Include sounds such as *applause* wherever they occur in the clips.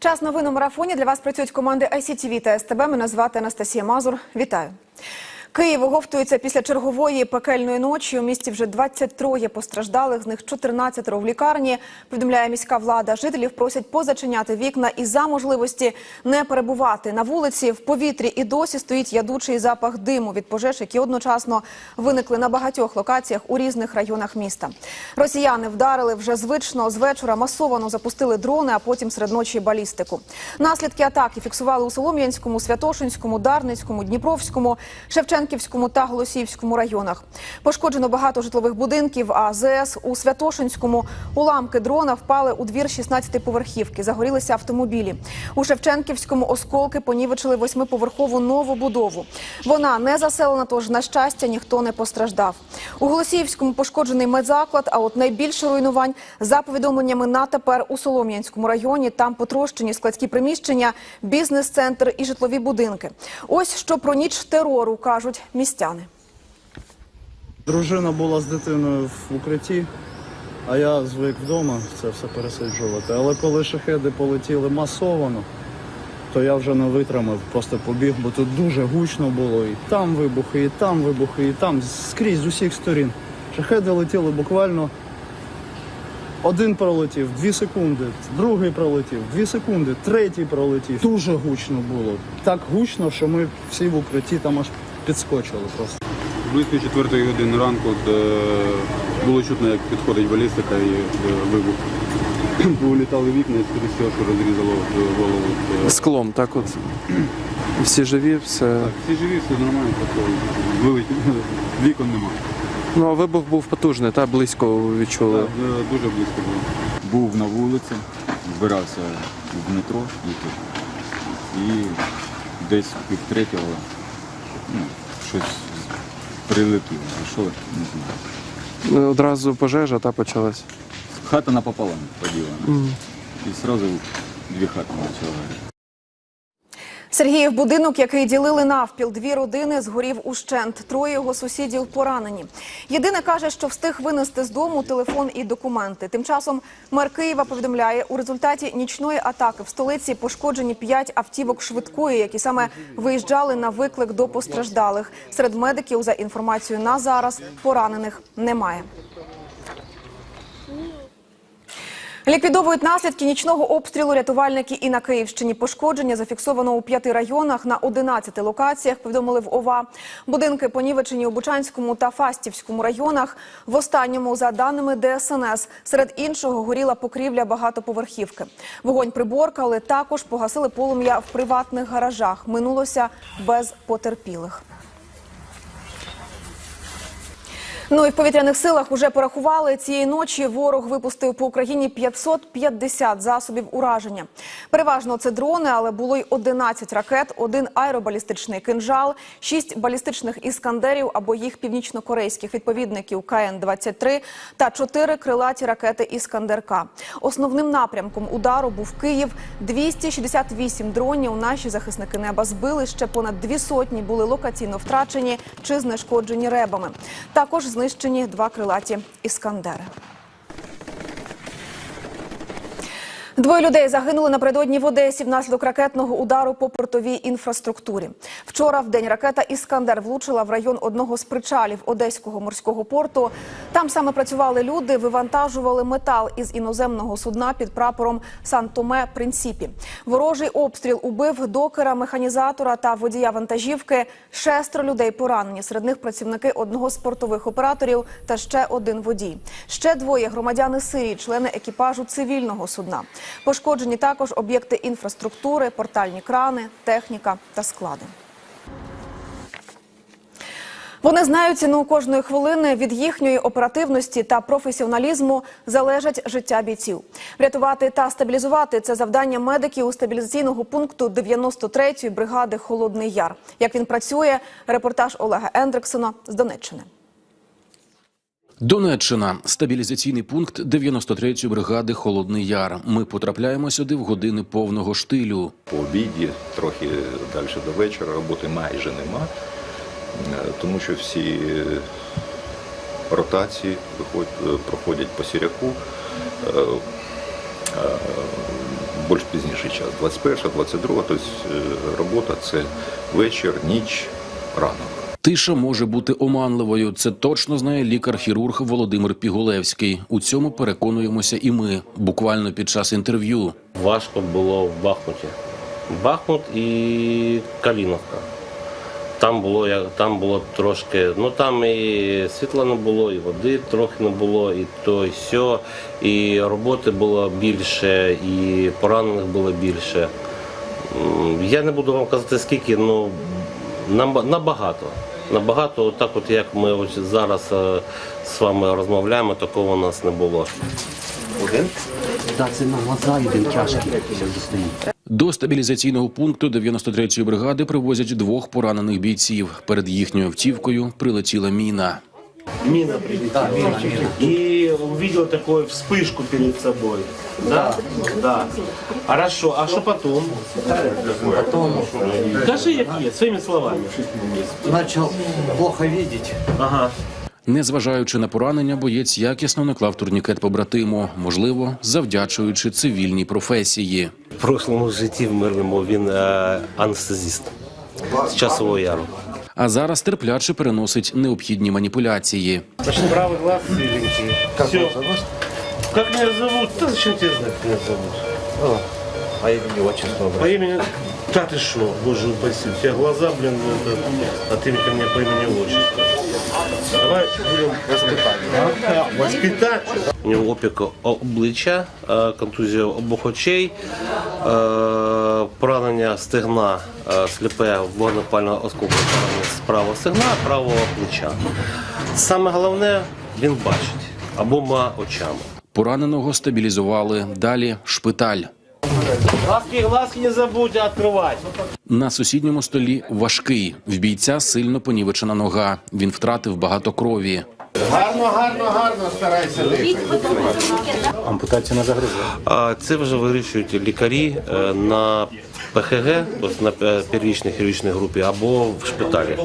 Час новин у марафоні для вас працюють команди ICTV та СТБ. Мене звати Анастасія Мазур. Вітаю. Київ оговтується після чергової пекельної ночі. У місті вже 23 постраждалих, з них 14 в лікарні. Повідомляє міська влада. Жителів просять позачиняти вікна і за можливості не перебувати на вулиці. В повітрі і досі стоїть ядучий запах диму від пожеж, які одночасно виникли на багатьох локаціях у різних районах міста. Росіяни вдарили вже звично з вечора. Масовано запустили дрони, а потім серед ночі балістику. Наслідки атаки фіксували у Солом'янському, Святошинському, Дарницькому, Дніпровському, Шевченківському та Голосіївському районах. Пошкоджено багато житлових будинків. А ЗС у Святошинському уламки дрона впали у двір 16-поверхівки. Загорілися автомобілі. У Шевченківському осколки понівечили восьмиповерхову нову будову. Вона не заселена, тож на щастя ніхто не постраждав. У Голосіївському пошкоджений медзаклад. А от найбільше руйнувань за повідомленнями на тепер у Солом'янському районі. Там потрощені складські приміщення, бізнес-центр і житлові будинки. Ось що про ніч терору кажуть містяни. Дружина була з дитиною в укритті, а я звик вдома це все пересиджувати. Але коли шахеди полетіли масовано, то я вже не витримав, просто побіг, бо тут дуже гучно було. І там вибухи, і там вибухи, і там скрізь з усіх сторін. Шахеди летіли буквально. Один пролетів, дві секунди, другий пролетів, дві секунди, третій пролетів. Дуже гучно було. Так гучно, що ми всі в укритті там аж підскочили просто. Близько четвертої години ранку е, було чутно, як підходить балістика і е, вибух. *clears throat* Повилітали вікна і скоріше всього, що розрізало голову. Е, Склом, так от. *clears throat* Всі живі, все. Так, всі живі, все нормально, просто вилетів. *laughs* Вікон нема. Ну а вибух був потужний, та близько відчули. Так, дуже близько було. був на вулиці, збирався в метро. І десь пів третього ну, щось прилетіло. А що, не знаю. Ну, Одразу пожежа та почалась. Хата напополам поділена. І одразу дві хати почали. Сергіїв будинок, який ділили навпіл, дві родини згорів ущент. Троє його сусідів поранені. Єдине каже, що встиг винести з дому телефон і документи. Тим часом мер Києва повідомляє, у результаті нічної атаки в столиці пошкоджені п'ять автівок швидкої, які саме виїжджали на виклик до постраждалих. Серед медиків за інформацією на зараз поранених немає. Ліквідовують наслідки нічного обстрілу рятувальники і на Київщині. Пошкодження зафіксовано у п'яти районах на 11 локаціях. Повідомили в ОВА. Будинки понівечені у Бучанському та Фастівському районах. В останньому, за даними ДСНС, серед іншого горіла покрівля багатоповерхівки. Вогонь приборкали. Також погасили полум'я в приватних гаражах. Минулося без потерпілих. Ну і в повітряних силах уже порахували цієї ночі. Ворог випустив по Україні 550 засобів ураження. Переважно це дрони, але було й 11 ракет, один аеробалістичний кинжал, 6 балістичних іскандерів або їх північно-корейських відповідників КН-23 та 4 крилаті ракети Іскандер-К. Основним напрямком удару був Київ. 268 дронів наші захисники неба збили. Ще понад дві сотні були локаційно втрачені чи знешкоджені ребами. Також знищені два крилаті іскандери. Двоє людей загинули напередодні в Одесі внаслідок ракетного удару по портовій інфраструктурі. Вчора в день ракета Іскандер влучила в район одного з причалів Одеського морського порту. Там саме працювали люди, вивантажували метал із іноземного судна під прапором Сан-Томе Принципі. Ворожий обстріл убив докера, механізатора та водія вантажівки. Шестеро людей поранені. Серед них працівники одного з портових операторів та ще один водій. Ще двоє громадяни Сирії, члени екіпажу цивільного судна. Пошкоджені також об'єкти інфраструктури, портальні крани, техніка та склади. Вони знають ціну кожної хвилини від їхньої оперативності та професіоналізму залежить життя бійців. Врятувати та стабілізувати це завдання медиків у стабілізаційного пункту 93-ї бригади Холодний Яр. Як він працює, репортаж Олега Ендриксона з Донеччини. Донеччина стабілізаційний пункт 93-ї бригади Холодний Яр. Ми потрапляємо сюди в години повного штилю. по обіді, трохи далі до вечора, роботи майже нема, е, тому що всі е, ротації е, проходять по сіряку. Більш пізніший час. 21, 22, тобто робота це вечір, ніч, ранок. Тиша може бути оманливою. Це точно знає лікар-хірург Володимир Пігулевський. У цьому переконуємося і ми, буквально під час інтерв'ю. Важко було в Бахмуті. Бахмут і Каліновка. Там було, там було трошки, ну там і світла не було, і води трохи не було, і то, і сьо, і роботи було більше, і поранених було більше. Я не буду вам казати скільки, ну наба- набагато. Набагато, так от як ми ось зараз е, з вами розмовляємо, такого у нас не було. Да, це на глаза один тяжкий. До стабілізаційного пункту 93-ї бригади привозять двох поранених бійців. Перед їхньою автівкою прилетіла міна. Мина прилетела. И увидел такую вспышку перед собой. Да? Да. Хорошо. А что потом? Потом Скажи, какие, своими словами. начал плохо видеть. Ага. Незважаючи на поранення, боєць якісно наклав турнікет побратиму, можливо, завдячуючи цивільній професії. В прошлому житті в мирному він е, анестезист з часового яру А зараз терпляче переносить необхідні маніпуляції. Значит, правый глаз силенький. Как Все. Как меня зовут? Да зачем тебе знать, как меня зовут? А имени отчество. По имени... Да ты что, боже упаси. У тебя глаза, блин, это... а ты ко мне по имени отчеству. Давай будем воспитать. Воспитать? У нього опік обличчя, е, контузія обох очей, е, поранення стегна, е, сліпе вогнепального осколку поранення з правого стегна, правого плеча. Саме головне, він бачить обома очами. Пораненого стабілізували. Далі шпиталь. Глазки, глазки не забудь открывать. На сусідньому столі важкий. В бійця сильно понівечена нога. Він втратив багато крові. А Це вже вирішують лікарі е, на ПХГ, тобто на е, первічній хірургічній групі, або в шпиталі.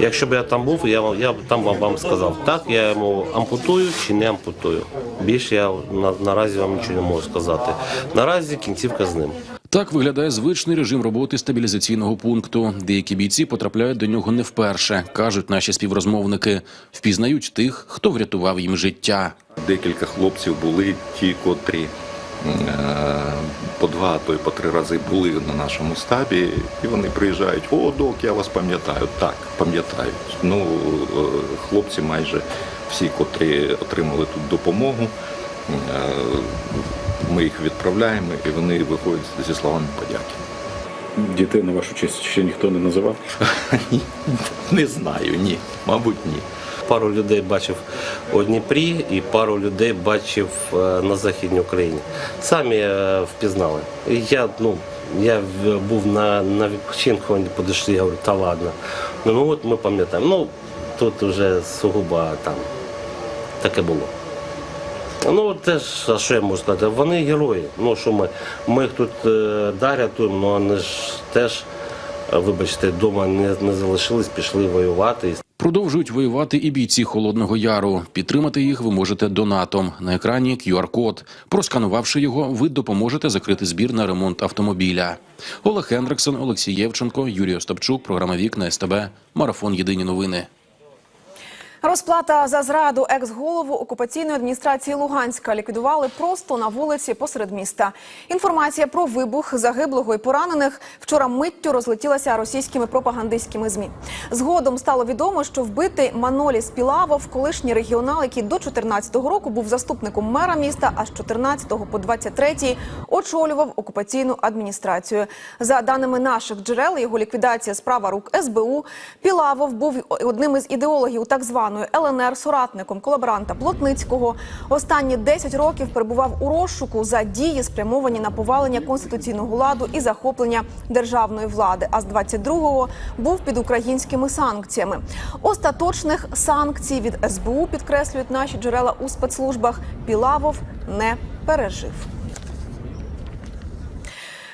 Якщо б я там був, я, вам- я б там вам, вам сказав, так, я йому ампутую чи не ампутую. Більше я на, наразі вам нічого не можу сказати. Наразі кінцівка з ним. Так виглядає звичний режим роботи стабілізаційного пункту. Деякі бійці потрапляють до нього не вперше, кажуть наші співрозмовники. Впізнають тих, хто врятував їм життя. Декілька хлопців були ті, котрі е, по два, то й по три рази були на нашому стабі, і вони приїжджають, о, док, я вас пам'ятаю. Так, пам'ятають. Ну, е, хлопці майже всі, котрі отримали тут допомогу, ми їх відправляємо, і вони виходять зі словами подяки. Дітей на вашу честь ще ніхто не називав. *laughs* Не знаю, ні, мабуть, ні. Пару людей бачив у Дніпрі і пару людей бачив е, на Західній Україні. Самі е, впізнали. Я, ну, я був на, на відпочинку, вони підійшли, я говорю, та ладно. Ну, ну от ми пам'ятаємо. Ну, тут вже сугубо там таке було. Ну, теж, а що я можу сказати? Вони герої. Ну, що ми, ми їх тут е, да, рятуємо, ну вони ж теж, е, вибачте, вдома не, не залишились, пішли воювати. Продовжують воювати і бійці Холодного Яру. Підтримати їх ви можете донатом. На екрані QR-код. Просканувавши його, ви допоможете закрити збір на ремонт автомобіля. Олег Хендриксон, Олексій Євченко, Юрій Остапчук. Програма Вікна СТБ. Марафон Єдині новини. Розплата за зраду екс-голову окупаційної адміністрації Луганська ліквідували просто на вулиці посеред міста. Інформація про вибух загиблого і поранених вчора миттю розлетілася російськими пропагандистськими змі. Згодом стало відомо, що вбитий Маноліс Пілавов, колишній регіонал, який до 14-го року був заступником мера міста, а з 14-го по 23-й очолював окупаційну адміністрацію. За даними наших джерел, його ліквідація справа рук СБУ. Пілавов був одним із ідеологів так званої ЛНР, соратником колаборанта Плотницького. Останні 10 років перебував у розшуку за дії, спрямовані на повалення конституційного ладу і захоплення державної влади. А з 22-го був під українськими санкціями. Остаточних санкцій від СБУ підкреслюють наші джерела у спецслужбах. Пілавов не пережив.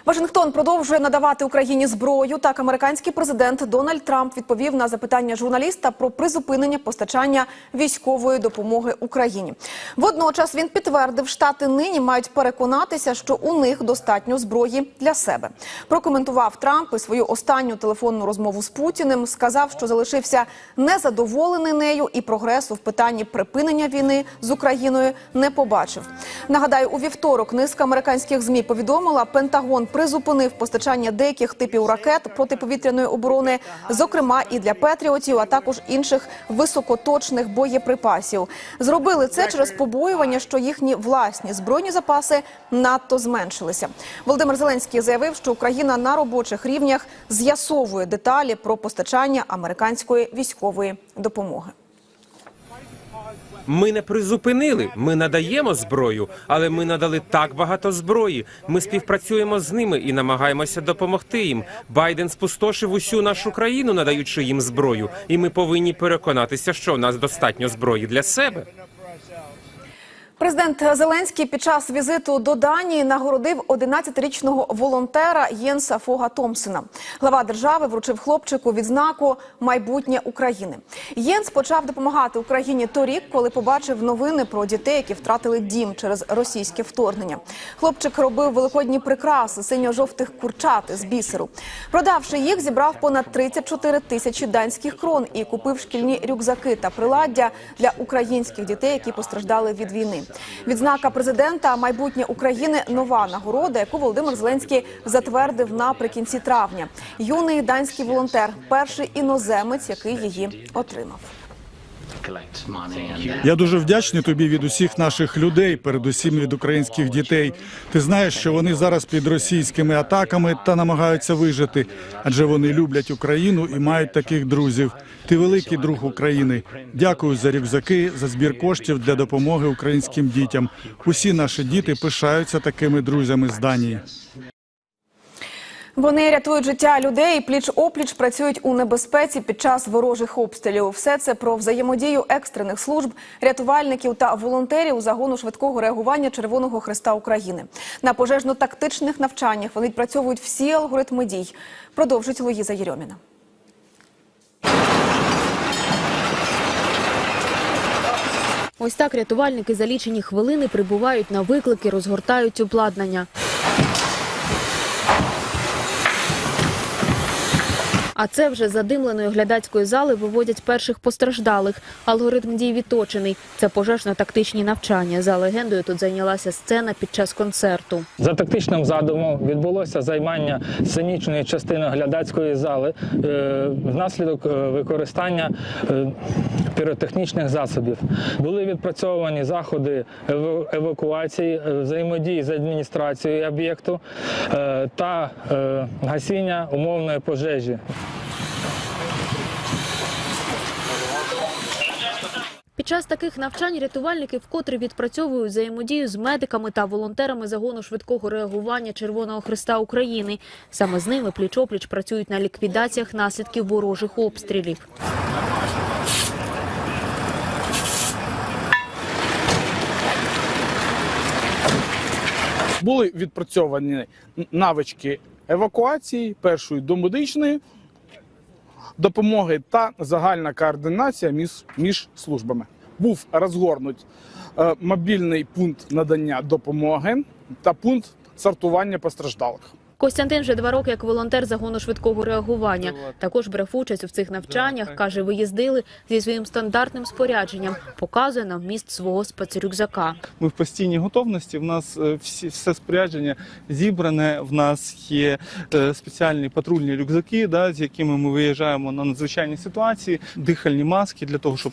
Вашингтон продовжує надавати Україні зброю. Так, американський президент Дональд Трамп відповів на запитання журналіста про призупинення постачання військової допомоги Україні. Водночас він підтвердив, штати нині мають переконатися, що у них достатньо зброї для себе. Прокоментував Трамп і свою останню телефонну розмову з Путіним. Сказав, що залишився незадоволений нею і прогресу в питанні припинення війни з Україною не побачив. Нагадаю, у вівторок низка американських змі повідомила, Пентагон призупинив постачання деяких типів ракет протиповітряної оборони, зокрема і для Петріотів, а також інших високоточних боєприпасів. Зробили це через побоювання, що їхні власні збройні запаси надто зменшилися. Володимир Зеленський заявив, що Україна на робочих рівнях з'ясовує деталі про постачання американської військової допомоги. Ми не призупинили, ми надаємо зброю, але ми надали так багато зброї. Ми співпрацюємо з ними і намагаємося допомогти їм. Байден спустошив усю нашу країну, надаючи їм зброю, і ми повинні переконатися, що у нас достатньо зброї для себе. Президент Зеленський під час візиту до Данії нагородив 11-річного волонтера Єнса Фога Томсена. Глава держави вручив хлопчику відзнаку майбутнє України. Єнс почав допомагати Україні торік, коли побачив новини про дітей, які втратили дім через російське вторгнення. Хлопчик робив великодні прикраси синьо-жовтих курчат з бісеру. Продавши їх, зібрав понад 34 тисячі данських крон і купив шкільні рюкзаки та приладдя для українських дітей, які постраждали від війни. Відзнака президента майбутнє України нова нагорода, яку Володимир Зеленський затвердив наприкінці травня. Юний данський волонтер, перший іноземець, який її отримав. Я дуже вдячний тобі від усіх наших людей, передусім від українських дітей. Ти знаєш, що вони зараз під російськими атаками та намагаються вижити, адже вони люблять Україну і мають таких друзів. Ти великий друг України. Дякую за рюкзаки, за збір коштів для допомоги українським дітям. Усі наші діти пишаються такими друзями з Данії. Вони рятують життя людей, пліч опліч працюють у небезпеці під час ворожих обстрілів. Все це про взаємодію екстрених служб, рятувальників та волонтерів загону швидкого реагування Червоного Христа України. На пожежно-тактичних навчаннях вони відпрацьовують всі алгоритми дій. Продовжить Луїза Єрьоміна. Ось так рятувальники за лічені хвилини прибувають на виклики, розгортають обладнання. А це вже задимленої глядацької зали виводять перших постраждалих. Алгоритм дій відточений. Це пожежно-тактичні навчання. За легендою тут зайнялася сцена під час концерту. За тактичним задумом відбулося займання сценічної частини глядацької зали е, внаслідок е, використання е, піротехнічних засобів. Були відпрацьовані заходи ева- евакуації, е, взаємодії з адміністрацією об'єкту е, та е, гасіння умовної пожежі. Під час таких навчань рятувальники вкотре відпрацьовують взаємодію з медиками та волонтерами загону швидкого реагування Червоного Христа України. Саме з ними пліч-опліч працюють на ліквідаціях наслідків ворожих обстрілів. Були відпрацьовані навички евакуації, першої домедичної допомоги та загальна координація між, між службами. Був розгорнуть е, мобільний пункт надання допомоги та пункт сортування постраждалих. Костянтин вже два роки як волонтер загону швидкого реагування. Також брав участь у цих навчаннях. каже, виїздили зі своїм стандартним спорядженням. Показує нам вміст свого спецрюкзака. Ми в постійній готовності. В нас е, всі все спорядження зібране. В нас є е, спеціальні патрульні рюкзаки, да, з якими ми виїжджаємо на надзвичайні ситуації, дихальні маски для того, щоб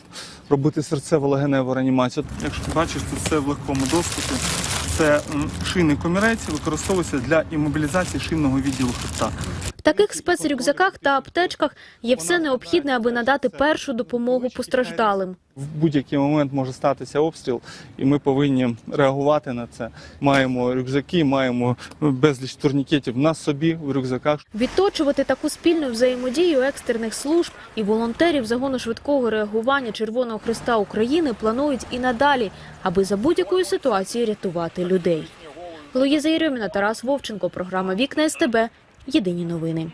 робити серцево-легеневу реанімацію. Якщо ти бачиш, це все в легкому доступі. Це шийний комірець використовується для імобілізації шийного відділу хребта. В таких спецрюкзаках та аптечках є все необхідне, аби надати першу допомогу постраждалим. В будь-який момент може статися обстріл, і ми повинні реагувати на це. Маємо рюкзаки, маємо безліч турнікетів на собі в рюкзаках. Відточувати таку спільну взаємодію екстрених служб і волонтерів загону швидкого реагування Червоного Христа України планують і надалі, аби за будь-якої ситуації рятувати людей. Луїза Єрьоміна, Тарас Вовченко. Програма Вікна СТБ. Єдині новини.